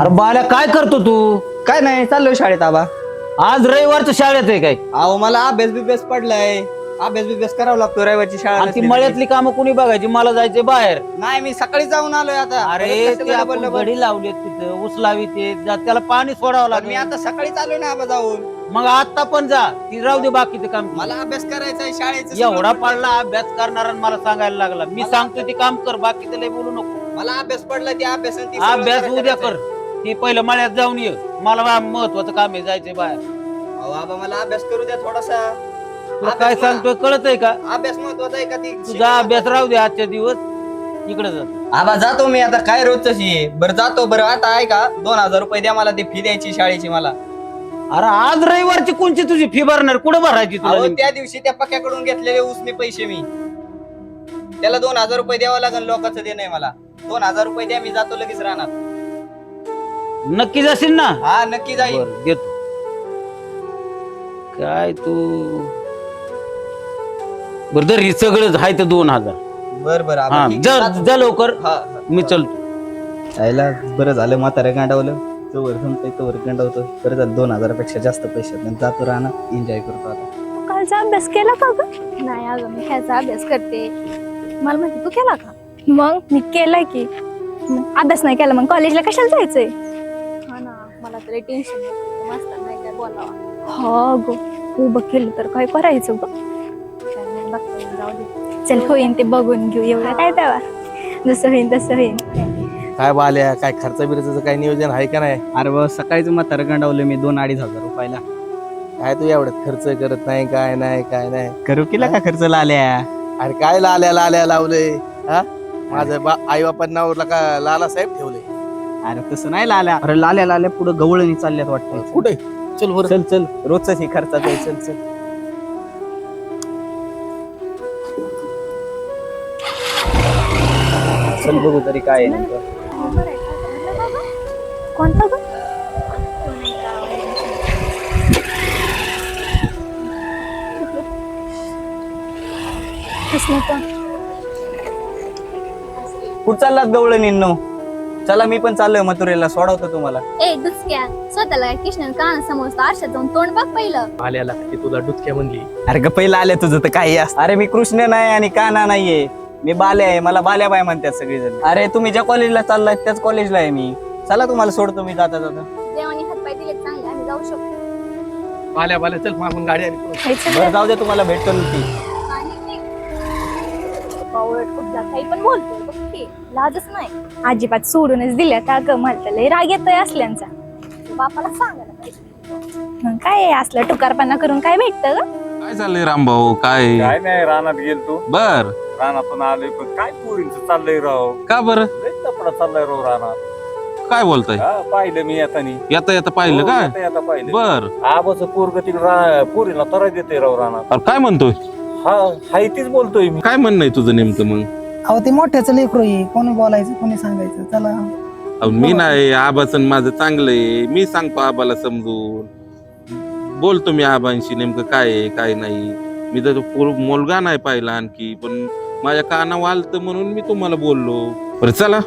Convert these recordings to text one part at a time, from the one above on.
अरे बाल्या काय करतो तू? काय नाही चाललोय शाळेत आबा. आज रविवारच्या शाळेत आहे काय? अहो मला अभ्यास बिभ्यास पडलाय. अभ्यास बिभ्यास करावा लागतो रविवारची शाळा आणि ती नसली मळ्यातली कामं कुणी बघायची? मला जायचे बाहेर. नाही मी सकाळी जाऊन आलोय आता. अरे ते आपण? घडी लावली तिथं उचलावी ते जा- त्याला पाणी सोडावं पण मी लागेल. आता सकाळी चाललोय ना आबा जाऊन. मग आता पण जा. ती राहू दे बाकीचं काम. मला अभ्यास करायचा आहे शाळेचं एवढा पडला अभ्यास करणारा आणि मला सांगायला लागला. मी सांगतो ते काम कर बाकीचं लय बोलू नको. मला अभ्यास पडला ते अभ्यास अभ्यास उद्या. कर. ते पहिलं मळ्यात जाऊन ये. मला बा महत्वाचं काम आहे जायचंय बाहेर. अहो आबा मला अभ्यास करू द्या थोडासा. तुला काय अभ्यास सांगतोय कळत आहे का? अभ्यास महत्त्वाचा आहे का ती? तुझा अभ्यास राहू दे आजच्या दिवस. इकडे जा. आबा जातो मी आता. काय रोजच बरं जातो बरं. आता आहे का? दोन हजार रुपये द्या मला ती फी द्यायची शाळेची मला. अरे आज रविवारची कोणची तुझी फी भरणार? कुठं भरायची तुला अहो नेमकी? त्या दिवशी त्या पक्याकडून घेतलेले उसने पैसे मी. त्याला दोन हजार रुपये द्यावं लागेल लोकांचं देणं आहे मला. दोन हजार रुपये द्या मी जातो लगेच राहणार नक्की जाशील ना? हा नक्की जाईल बरं, देतो काय तू? बर तर हे सगळं आहे तर दोन हजार. बर बर हा जा जा लवकर. मी चलतो. यायला बरं झालं म्हातारे गांडावलं. तोवर जमतंय तोवर गांडावतो बरं झालं दोन हजारापेक्षा जास्त पैसे आहेत. जातो राहणार एन्जॉय करतो आता. कालचा अभ्यास केला का ग? नाही अगं मी ह्याचा अभ्यास करते. मला माहिती तू केला का? मग मी केलाय की. मग अभ्यास नाही केला मग कॉलेजला कशाला जायचंय? हा ना मला तरी टेन्शन मास्तर नाही काय बोलावा. हो ग उभं केलं तर काय करायचं ग? जाऊ दे. चल होईन ते बघून घेऊ एवढं काय तेव्हा जसं होईन तसं होईन. काय बाल्या काय खर्च बिर्चाचं काय नियोजन आहे का नाही? अरे बा सकाळीच म्हातारं गांडावलं मी दोन अडीच हजार रुपयाला. काय तू एवढ्यात खर्च करत नाही काय नाही काय नाही. करू केला का खर्च लाल्या? अरे काय लाल्या लाल्या लावलंय हा? माझं बा आई बापांना का लाला साहेब ठेवले. अरे तसं नाही लाल्या. अरे लाल्या लाल्या पुढे गवळणी चालल्यात वाटतं. कुठे? चल बरं. चल चल. रोजच हे खर्चाचं आहे. चल चल. चल बघू तरी काय आहे नेमकं. कोणता ग कुठं चाललात गवळणींनो चला मी पण चाललोय मथुरेला सोडवतो तुम्हाला. ए दुसक्या स्वतःला काय कृष्ण कान समोर आरशात जाऊन तोंड बघ पहिलं. आल्याला की तुला डुतक्या म्हणली. अरे ग पहिला आले तुझं तर काही असतं. अरे मी कृष्ण नाही आणि काना नाहीये. मी बाल्या आहे मला बाल्या बाय म्हणतात सगळेजण. अरे तुम्ही ज्या कॉलेजला चाललाय त्याच कॉलेजला आहे मी. चला तुम्हाला सोडतो मी जाता जाता. देवानी हातपाय दिले चांगले आम्ही जाऊ शकतो. बाल्या बाल्या चल मागून गाडी आली पुढं. खायचं बरं जाऊ दे तुम्हाला भेटतो नक्की बावळट खूप जात काही पण बोलतोय लाजच नाही. अजिबात सोडूनच दिल्या का ग मला लय राग येतोय असल्यांचा. बापाला सांगायला पाहिजे. मग काय असलं टुकारपणा करून काय भेटतं ग? काय चाललंय रामभाऊ? काय? काय नाही रानात गेलतो बर. रानातून आलोय पण काय पोरींच चाललंय राव? का बर? लय तपडा चाललाय राव रानात. काय बोलताय? हा पाहिलं मी येतानी येता येता पाहिलं हो, काय पाहिलं. बर. आबाच पोरग तिकडे पोरीला तरा देते राव रानात. अरे काय म्हणतोय? हा हाय तीच बोलतोय मी. काय म्हणणं आहे तुझं नेमकं मग? अहो ते मोठ्याचं लेकरू आहे. कोणी बोलायचं कोणी सांगायचं? चला. अहो, मी नाही. आबाचं माझं चांगलंय मी सांगतो आबाला समजून. बोलतो मी आबांशी नेमकं काय आहे काय नाही. मी तर पोर- मुलगा नाही पाहिला आणखी पण माझ्या कानावर आलतं म्हणून मी तुम्हाला बोललो. बरं चला.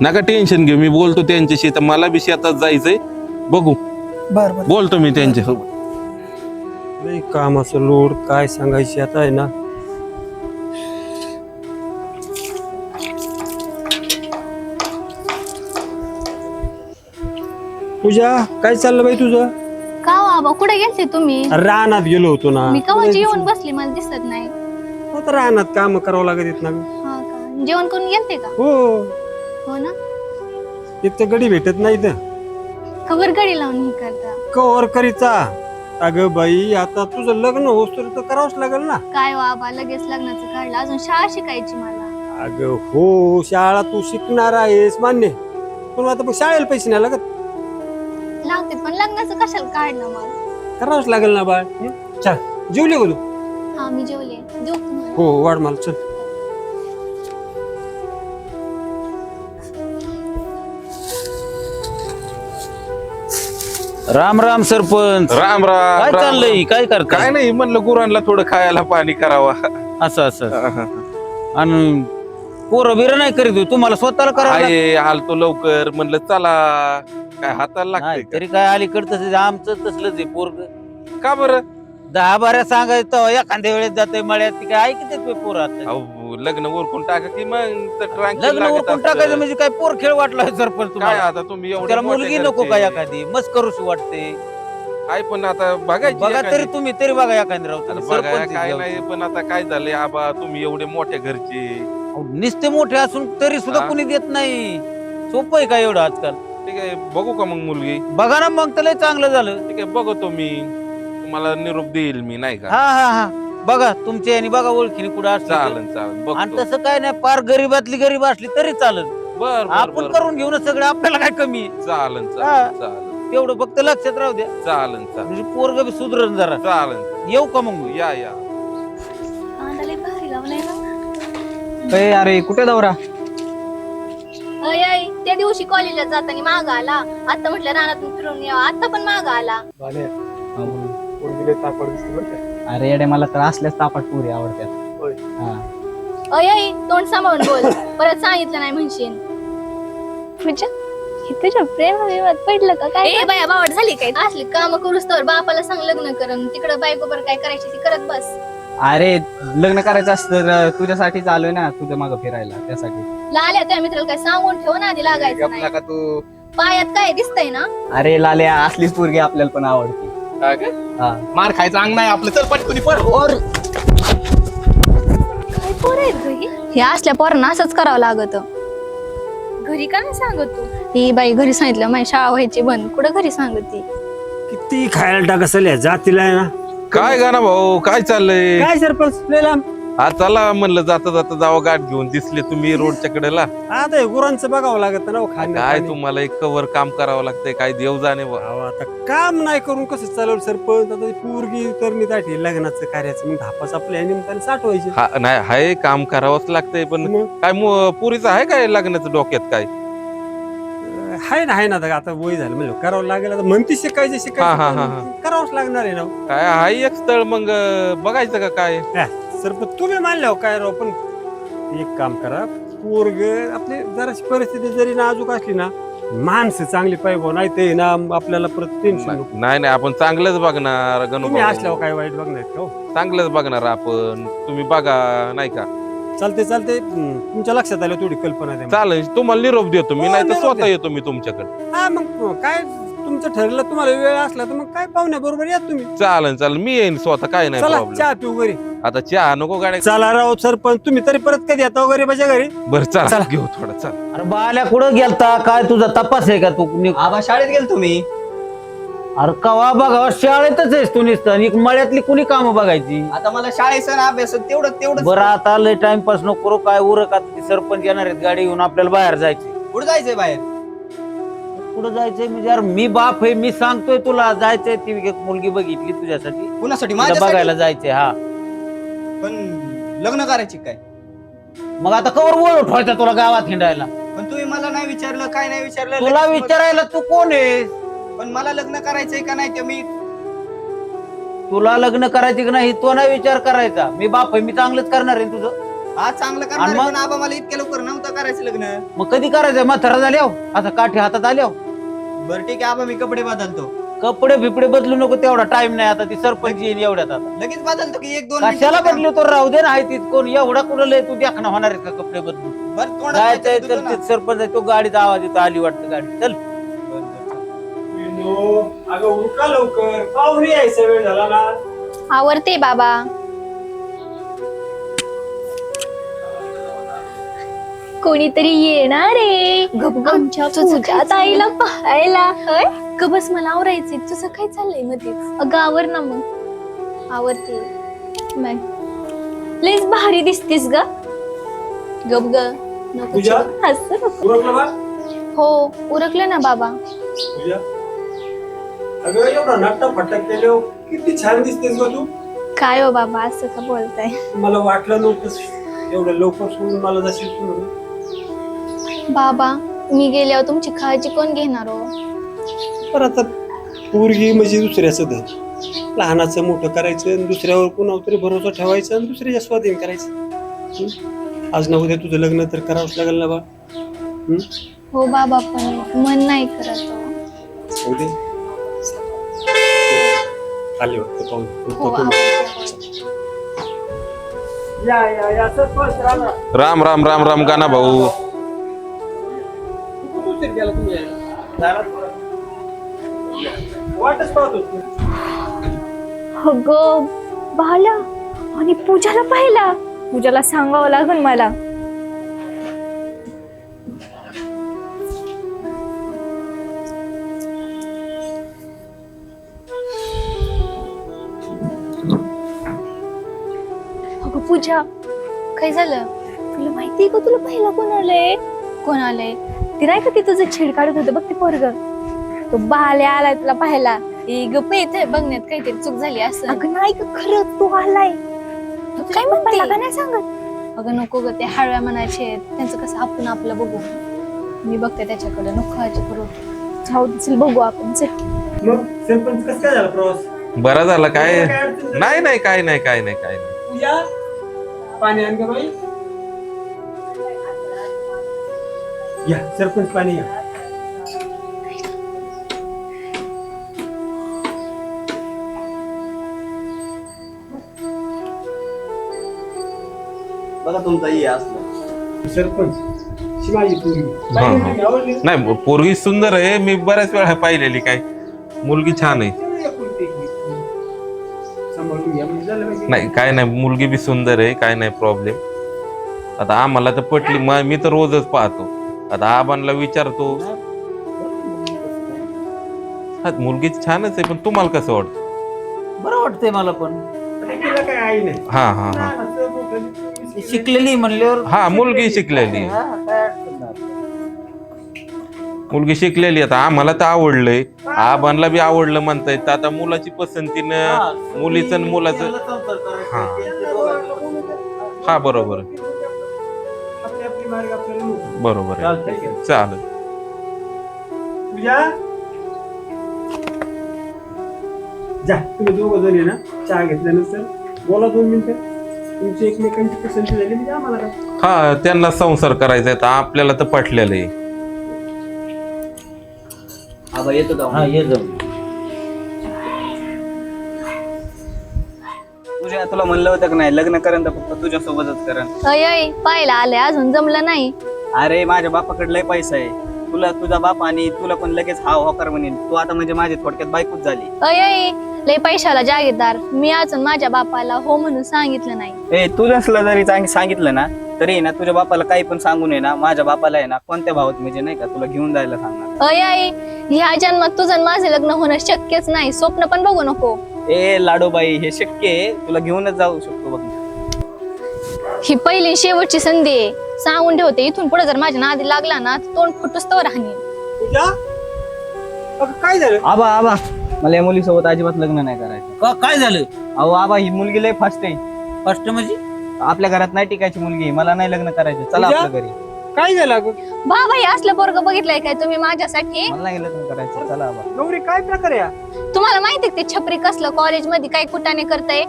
नका टेन्शन घेऊ. मी बोलतो त्यांच्याशी तर मला बी शेतात जायचंय. बघू. बर बर. बोलतो मी त्यांच्यासोबत. लई कामाचं लोड. काय सांगायची आता आहे ना. पूजा काय चाललं बाई तुझं? का हो आबा कुठे गेलते तुम्ही? रानात गेलो होतो ना. मी कवाची येऊन बसली मला दिसत नाही. आता रानात काम करावं लागत येत ना. हा का? जेवण करून गेलते का? हो. हो ना? एक तर गडी भेटत नाही तर खबर गडी लावून हे करता. कवर करीचा अगं बाई आता तुझं लग्न होस तर करावंच लागेल ना. काय हो आबा लगेच लग्नाचं काढलं. अजून शाळा शिकायची मला. अगं हो शाळा तू शिकणार आहेस मान्य. पण आता शाळेला पैसे नाही लागत. लागते पण लग्नाचं कशाला काढलं मग? करावंच लागेल ना बाळ हं? चल जेवली का तू? हा मी जेवले देऊ का तुम्हाला? हो वाढ मला चल. राम राम सरपंच. राम राम काय राम, चाललंय? काय राम. काय करताय? नाही म्हणलं गुरांना थोडं खायला पाणी करावा. असं असं. आणि पोरं बिरं नाही करीत होय. तुम्हाला स्वतःला करावं लागतं. आहे आलतो लवकर म्हणलं चला. काय हाताला नाही, लागतंय तरी काय अलीकडं तसं आमचं तसलंच आहे पोरग का? बरं दहा बाऱ्या सांगायचं तेव्हा एखाद्या वेळेस जाते मळ्यात ती काय ऐकते ते पोरं आता अहो लग्न उरकून टाका की मग तर tranquil लग्न लागत उरकून असतं. टाकायचं म्हणजे काय पोर खेळ वाटला सरपंच काय तुम्हाला आता तुम्ही एवढे त्याला मोठे मुलगी नको घरचे. का एखादी मस्त करूशी वाटते आहे पण आता बघायची बघा एखादी. तरी तुम्ही तरी बघा एखादी राव आता तुम्ही सरपंच काय नाही पण आता काय झालंय आबा तुम्ही एवढे मोठ्या घरचे नुसते मोठे असून तरी सुद्धा हा? कुणी देत नाही सोपं आहे का एवढं आजकाल ठीक आहे बघू का मग मुलगी? बघा ना मग तर लय चांगलं झालं. ठीक आहे बघतो मी. तुम्हाला निरोप देईल मी नाही का? हा हा हा. बघा तुमच्या याने बघा ओळखीने कुठं असलं. चालन चालन आणि बघतो तसं काय नाही पार गरीबातली गरीब असली तरी चालत बर बर, आपण बर. करून घेऊ ना सगळं आपल्याला काय कमी आहे? चालन हा. चालन. चालन तेवढं फक्त लक्षात राहू द्या. चालन चालन. म्हणजे पोरग बी सुधरण जरा. चालन. येऊ का मग? या या. अरे कुठे दौरा? अय अय त्या दिवशी कॉलेजला जाताना माग आला. आता म्हटलं रानातून फिरून यावं आता पण माग आला. अरे येडे मला तर असल्याच तापाट पुरी आवडतात. होय. हा. अय अय तोंड सांभाळून बोल. परत सांगितलं नाही म्हणशील. पूजा हे तुझ्या प्रेमात पडलं का? काय ए बाया बावड झाली काय? असली काम करूस तर बापाला सांग लग्न करन. तिकडं बायको बरं काय करायची ती करत बस. अरे लग्न करायचं असतं तर तुझ्यासाठी चालू ना तुझ्या मागं फिरायला. त्यासाठी. लाल्या त्या मित्राला काय सांगून ठेव ना आधी लागायचं नाही. नका तू. पायात काय दिसतंय ना? अरे लाल्या असलीच पोरगी आपल्याला पण आवडते. हा का? हा. मार खायचं अंग नाही आपलं. चल पटकुनी पड काय पोर आहेत घरी? हे असल्या पोरांना असंच करावं लागत. घरी का नाही सांगत तू? ही बाई घरी सांगितलं माझी शाळा व्हायची बंद. कुठं घरी सांगत ती? किती खायला टाक असेल या जातीला आहे ना. काय गाणं भाऊ? काय चाललंय? काय सरपंच लय लांब. हा चला म्हणलं जाता जाता जावं गाठ घेऊन. दिसले तुम्ही रोडच्या कडेला. आता हे गुरांचं बघावं लागत ना हो, खाणं काय. तुम्हाला एक कवर काम करावं लागतंय काय देव जाणे बुवा. आता काम नाही करून कसं चालवलं सरपंच? आता पोरगी तरणी ताठी लग्नाचं कार्याचं मग धापाच आपल्या या निमित्ताने साठवायचे. हा नाही हाय काम करावंच लागतंय पण मग? काय मु- पुरीचं आहे काय लग्नाचं डोक्यात काय? हाय ना हाय ना आता आता वय झालं म्हणजे करावं लागेल आता म्हणते शिकायचे हा, हा, हा, शिकायचे करावंच लागणार आहे ना हो. काय हाय एक स्थळ मग अं, बघायचं का काय? सरपंच तुम्ही मानल्यावर काय राव पण एक काम करा पोरग आपली जराशी परिस्थिती जरी नाजूक असली ना माणसं चांगली पाहिजे नाही ते ना आपल्याला परत टेन्शन नको नाही नाही आपण चांगलंच बघणार गणू तुम्ही भाऊ. असल्यावर काय वाईट बघणार का हो? चांगलंच बघणार आपण तुम्ही बघा नाही का चालते चालते हम्म, तुमच्या लक्षात आलं थोडी कल्पना द्या चालेल तुम्हाला निरोप देतो मी हो, नाही तर निरोप स्वतः द्या. येतो मी तुमच्याकडे हा मग काय तुमचं ठरलं तुम्हाला वेळ असला तर मग काय पाहुण्या बरोबर या तुम्ही? चालेल चालेल मी येईन स्वतः काय नाही चला चहा पिऊ घरी. आता चहा नको गाड्या. चला राव सरपंच तुम्ही तरी परत कधी येता वगैरे माझ्या घरी? बरं चला चला. घेऊ थोडं चल. अरे बाल्या कुठं गेलता? काय तुझा तपास आहे का तू? नि- आबा शाळेत गेल तुम्ही अरे कवा बघा शाळेतच आहेस तू नुसतं. आणि मळ्यातली कुणी कामं बघायची? आता मला शाळेचं अभ्यास तेवढं तेवढं बरं आता लय टाइमपास नको करू. काय उरक आता ते सरपंच येणार आहेत गाडी घेऊन आपल्याला बाहेर जायचे कुठं जायचंय बाहेर? कुठं जायचंय? म्हणजे यार मी बाप आहे मी सांगतोय तुला. जायचंय ती एक मुलगी बघितली तुझ्यासाठी. कुणासाठी? तिला माझ्यासाठी? बघायला जायचंय हा. पण लग्न करायची काय? मग आता कवर बोल उठवायचा तुला गावात हिंडायला? पण तुम्ही मला नाही विचारलं काय नाही विचारलं तुला लगेच विचारायला तू कोण आहेस मग- पण मला लग्न करायचंय का नाही ते मी तुला लग्न करायचे की नाही तो नाही विचार करायचा. मी बाप आहे मी चांगलंच करणार आहे तुझं. हा चांगलं आणि करणार मग? पण आबा मला इतक्या लवकर नव्हतं करायचं लग्न. मग कधी करायचंय? म्हातारा झाल्याव आता काठी हातात आल्याव बरं ठीक आहे आबा मी कपडे बदलतो. कपडे बिपडे बदलू नको तेवढा टाइम नाही आता ती सरपंच येईल एवढ्यात आता. लगेच बदलतो की एक दोन कशाला मिनिटं बदलू तो राहू दे ना आहे ती कोण एवढा कुठं लय तू देखणं होणार आहे का कपडे बदलू बरं तोंडात जायचंय तर ना. ते सरपंच आहे तो गाडीचा आवाज येतो आली वाटतं गाडी. चल. अगं उठा लवकर. पाहुणे यायचा वेळ झाला ना. आवडते बाबा. कोणीतरी येणार आहे. आमच्या ताईला पाहायला. होय ग बस मला आवरायचंय. तुझं काय चाललंय मध्येच अगं आवर ना मग. आवरते. मग लईच भारी दिसतीस ग. गप ग. नको पूजा? चिडू. हसू नको. उरकलं बा हो उरकलं ना बाबा. पूजा? अगं एवढा नट्टा फटक केले किती छान दिसतेस ग तू. काय हो बाबा असं का बोलताय? मला वाटलं नव्हतं एवढं लवकर सोडून मला जशी सोडून बाबा मी गेल्यावर तुमची काळजी कोण घेणार हो तर आता पोरगी म्हणजे दुसऱ्याचं धन लहानाचं मोठं करायचं आणि दुसऱ्यावर कुणावर तरी भरोसा ठेवायचा आणि दुसऱ्याच्या स्वाधीन करायचं हं? आज ना उद्या तुझं लग्न तर करावंच लागेल ना बा हं? हो बाबा पण मन नाही करत हो. दे आले वाटतं पाहून हो. आवडते. राम राम राम राम गाना भाऊ अगं बाला आणि पूजाला पाहिला. पूजाला सांगावं लागेल मला. अगं पूजा. काय झालं? तुला माहितीये का तुला पाहिला कोण आलंय? कोण आलंय? ती नाही का ती तुझं छेड काढत होतं? बघ ते पोरग. तो बाले आलाय तुला पाहायला. येते बघण्यात काहीतरी चूक झाली असं. अगं नाही का खरंच तू आलाय. काय म्हणते? का नाही सांगत? अगं नको ग ते हळव्या मनाचे त्यांचं कसं आपण आपलं बघू. मी बघते त्याच्याकडे. नको काळजी करू. जाऊ दे, चल बघू आपण. मग सरपंच कसं काय झाला प्रवास? बरा झाला काय? नाही नाही काय नाही काय नाही काय नाही. पूजा पाणी आण का बाई. या सरपंच पाणी या. बघा तुमचा ये असलं. सरपंच शिवाजी पूर्वी हा. आवडली नाही. पोरगी सुंदर आहे मी बऱ्याच वेळा पाहिलेली काय. मुलगी छान आहे. सांभाळून घ्या म्हणजे झालं पाहिजे. नाही काय नाही मुलगी बी सुंदर आहे काय नाही प्रॉब्लेम आता आम्हाला तर पटली म- मी तर रोजच पाहतो. आता आबांना विचारतो हा, मुलगी छानच आहे पण तुम्हाला कसं वाटतं बरं वाटतंय मला पण तिला काय आई नाही हा हा हा असं मोठं- ती शिकलेली म्हणल्यावर हा मुलगी शिकलेली आहे. हा, काय अडचण नाही. मुलगी शिकलेली आता आम्हाला तर आवडलंय आबांना बी आवडलं म्हणतायत तर आता मुलाची पसंतीनं हा, मुलीचं आणि मुलाचं त्याला संसार करायचा, हा. हा बरोबर आहे. मार्ग आपल्याला. बरोबर आहे. चालेल. पूजा? जा तुम्ही दोघं जण आहे ना चहा घेतल्यानंतर. बोला दोन मिनिटं. तुमची एकमेकांची पसंती झाली म्हणजे आम्हाला काय? हा त्यांना संसार करायचा आहे तर आपल्याला तर पटलेलं आहे. आबा येतो का? हा ये तुला म्हणलं होतं का नाही? लग्न करेन तर फक्त तुझ्या सोबतच अय अय पाहिला आलंय अजून जमलं नाही. अरे माझ्या बापाकडे लय पैसा आहे. तुला तुझा बाप आणि तुला पण लगेच हाव होकार म्हणेल तू आता म्हणजे माझी थोडक्यात बायकोच झाली. अय अय लय पैशाला जागीरदार. मी अजून माझ्या बापाला हो म्हणून सांगितलं नाही. ए तू नसलं जरी चांग- सांगितलं ना तरी ना तुझ्या बापाला काही पण सांगून आहे ना माझ्या बापाला आहे ना कोणत्या भावात म्हणजे नाही का तुला घेऊन जायला सांगणार. अय अय ह्या जन्मात तुझं आणि माझं लग्न होणं शक्यच नाही. स्वप्न पण बघू नको. ए लाडोबाई हे शक्य आहे. तुला घेऊनच जाऊ शकतो बघ. ही पहिली शेवटची संधी आहे. सांगून ठेवते इथून पुढे जर माझ्या नादी लागला ना तर तोंड फुटूस तर राहणे पूजा? अगं काय झालं? आबा आबा मला या मुलीसोबत अजिबात लग्न नाही करायचं. का- काय झालं? अहो आबा ही मुलगी लय फास्ट आहे. फर्स्ट म्हणजे? आपल्या घरात नाही टिकायची मुलगी. मला नाही लग्न करायचं. चला? आपल्या घरी. काय झालं अगं बाबा हे असलं पोरग बघितलंय काय तुम्ही माझ्यासाठी मला नाही लग्न करायचं चला आबा गौरी काय प्रकार आहे हा? तुम्हाला माहिती ते छपरी कसलं कॉलेजमध्ये काय कुठाने करताय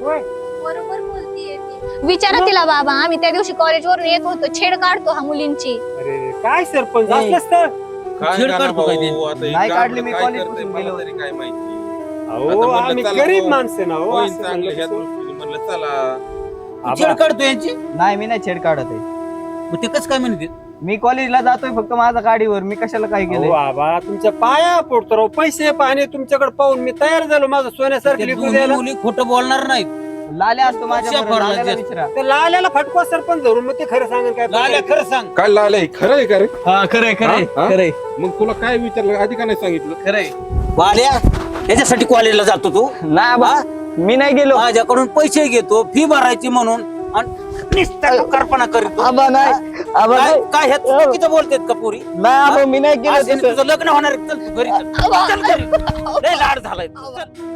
होय बरोबर बोलतीये. विचारा तिला बाबा आम्ही त्या दिवशी कॉलेज वरून येत होतो छेड काढतो हा मुलींची अरे काय सरपंच ए. असलंच तर काय छेड गाणं काढतो काय ते? भाऊ, आता हे नाही काढली, मी काय कॉलेजपासून करतंय गेलो. मला तरी काय माहिती अहो आता म्हणलं आम्ही चला गरीब भाऊ. माणसं ना हो, होईन असं चांगलं म्हणलं ह्या कसं? दृष्टीने म्हणलं चला आबा, छेड काढतो यांची नाही मी नाही छेड काढत आहे मग ते कसं काय म्हणते? मी कॉलेजला जातोय फक्त माझ्या गाडीवर. मी कशाला काय अहो केलंय बाबा तुमच्या पाया पडतो राव. पैसे पाणी तुमच्याकडे पाहून मी तयार झालो. माझं सोन्यासारखं ते लिकू दोन्ही द्यायला. मुली खोटं बोलणार नाहीत. लाल्या असतो माझ्या बरोबर, लाल्याला जास्त. विचारा त्या लाल्याला फटका सरपंच धरून मग ते खरं सांगेल काय लाल्या खरं सांग. काय लालय खरं आहे का रे? हा खरंय खरंय हा? खरंय मग तुला काय विचारलं? आधी का नाही सांगितलं? खरंय बाल्या याच्यासाठी कॉलेजला जातो तू? नाही आबा मी नाही गेलो. माझ्याकडून पैसे घेतो फी भरायची म्हणून. आणि नुसता कल्पना करतो आबा नाही आबा काय नाही काय चुकीचं बोलतेत का पोरी नाही आबा मी नाही केलं तसं. तुझं लग्न होणार आहे. चल तू घरी चल. चल घरी लय लाड झालाय तू. चल.